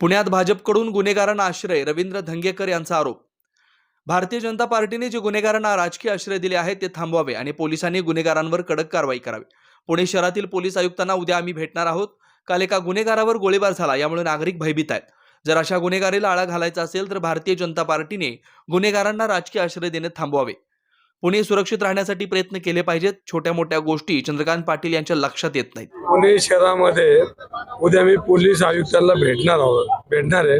पुण्यात भाजपकडून गुन्हेगारांना आश्रय रवींद्र धंगेकर यांचा आरोप. भारतीय जनता पार्टीने जे गुन्हेगारांना राजकीय आश्रय दिले आहेत ते थांबवावे आणि पोलिसांनी गुन्हेगारांवर कडक कारवाई करावी. पुणे शहरातील पोलीस आयुक्तांना उद्या आम्ही भेटणार आहोत. काल एका गुन्हेगारावर गोळीबार झाला यामुळे नागरिक भयभीत आहेत. जर अशा गुन्हेगारीला आळा घालायचा असेल तर भारतीय जनता पार्टीने गुन्हेगारांना राजकीय आश्रय देणे थांबवावे. पुणे सुरक्षित राहण्यासाठी प्रयत्न केले पाहिजेत. छोट्या मोठ्या गोष्टी चंद्रकांत पाटील यांच्या लक्षात येत नाहीत. पुणे शहरामध्ये उद्या मी पोलीस आयुक्तांना भेटणार आहोत. भेटणार आहे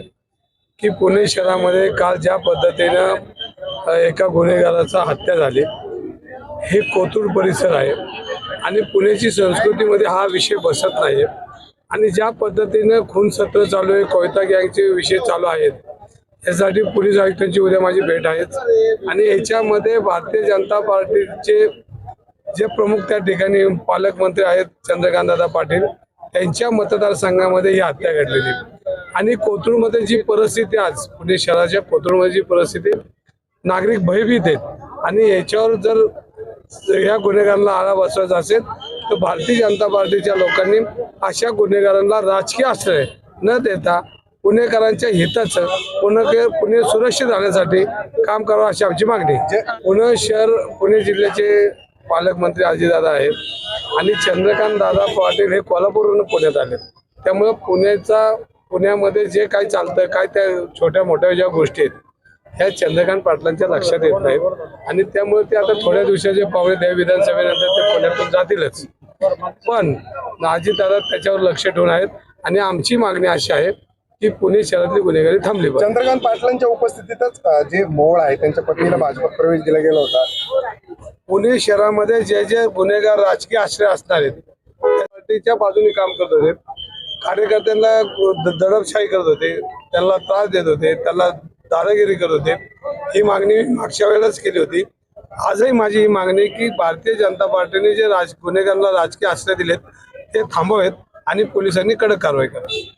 की पुणे शहरामध्ये काल ज्या पद्धतीनं एका गुन्हेगाराचा हत्या झाली हे कोथरूड परिसर आहे आणि पुण्याची संस्कृतीमध्ये हा विषय बसत नाही आणि ज्या पद्धतीनं खून सत्र चालू आहे कोयता गँगचे विषय चालू आहेत यासाठी पोलीस आयुक्तांची उद्या माझी भेट आहेच आणि याच्यामध्ये भारतीय जनता पार्टीचे जे प्रमुख त्या ठिकाणी पालकमंत्री आहेत चंद्रकांतदादा पाटील त्यांच्या मतदारसंघामध्ये ही हत्या घडलेली. आणि कोथरूडमध्ये जी परिस्थिती आज पुणे शहराच्या कोथरूडमध्ये जी परिस्थिती नागरिक भयभीत आहेत. आणि याच्यावर जर या गुन्हेगारांना आळा बसवायचा असेल तर भारतीय जनता पार्टीच्या लोकांनी अशा गुन्हेगारांना राजकीय आश्रय न देता पुणेकरांच्या हिताचं पुणे पुणे सुरक्षित राहण्यासाठी काम करावं अशी आमची मागणी. पुणे शहर पुणे जिल्ह्याचे पालकमंत्री अजितदादा आहेत. आणि चंद्रकांत दादा पाटील हे कोल्हापूरवरून पुण्यात आले. त्यामुळे पुण्याचा पुण्यामध्ये जे काय चालतं काय त्या छोट्या मोठ्या ज्या गोष्टी आहेत ह्या चंद्रकांत पाटलांच्या लक्षात येत नाहीत. आणि त्यामुळे ते आता थोड्या दिवसाचे पावले द्या विधानसभेनंतर ते पुण्यातून जातीलच. पण अजितदादा त्याच्यावर लक्ष ठेवून आहेत. आणि आमची मागणी अशी आहे की पुणे शहरातली गुन्हेगारी थांबली पाहिजे चंद्रकांत पाटलांच्या उपस्थितीतच अ, जे मोळ आहे त्यांच्या पत्नीला भाजपात प्रवेश दिला गेला होता. पुणे शहरामध्ये जे जे गुन्हेगार राजकीय आश्रय असणार आहेत त्या पार्टीच्या बाजूने काम करत होते. कार्यकर्त्यांना द- दडपशाही करत होते. त्यांना त्रास देत होते. त्यांना दादागिरी करत होते. ही मागणी मी मागच्या वेळेलाच केली होती. आजही माझी ही मागणी आहे की भारतीय जनता पार्टीने जे राज गुन्हेगारांना राजकीय आश्रय दिलेत ते थांबवेत आणि पोलिसांनी कडक कारवाई करावी.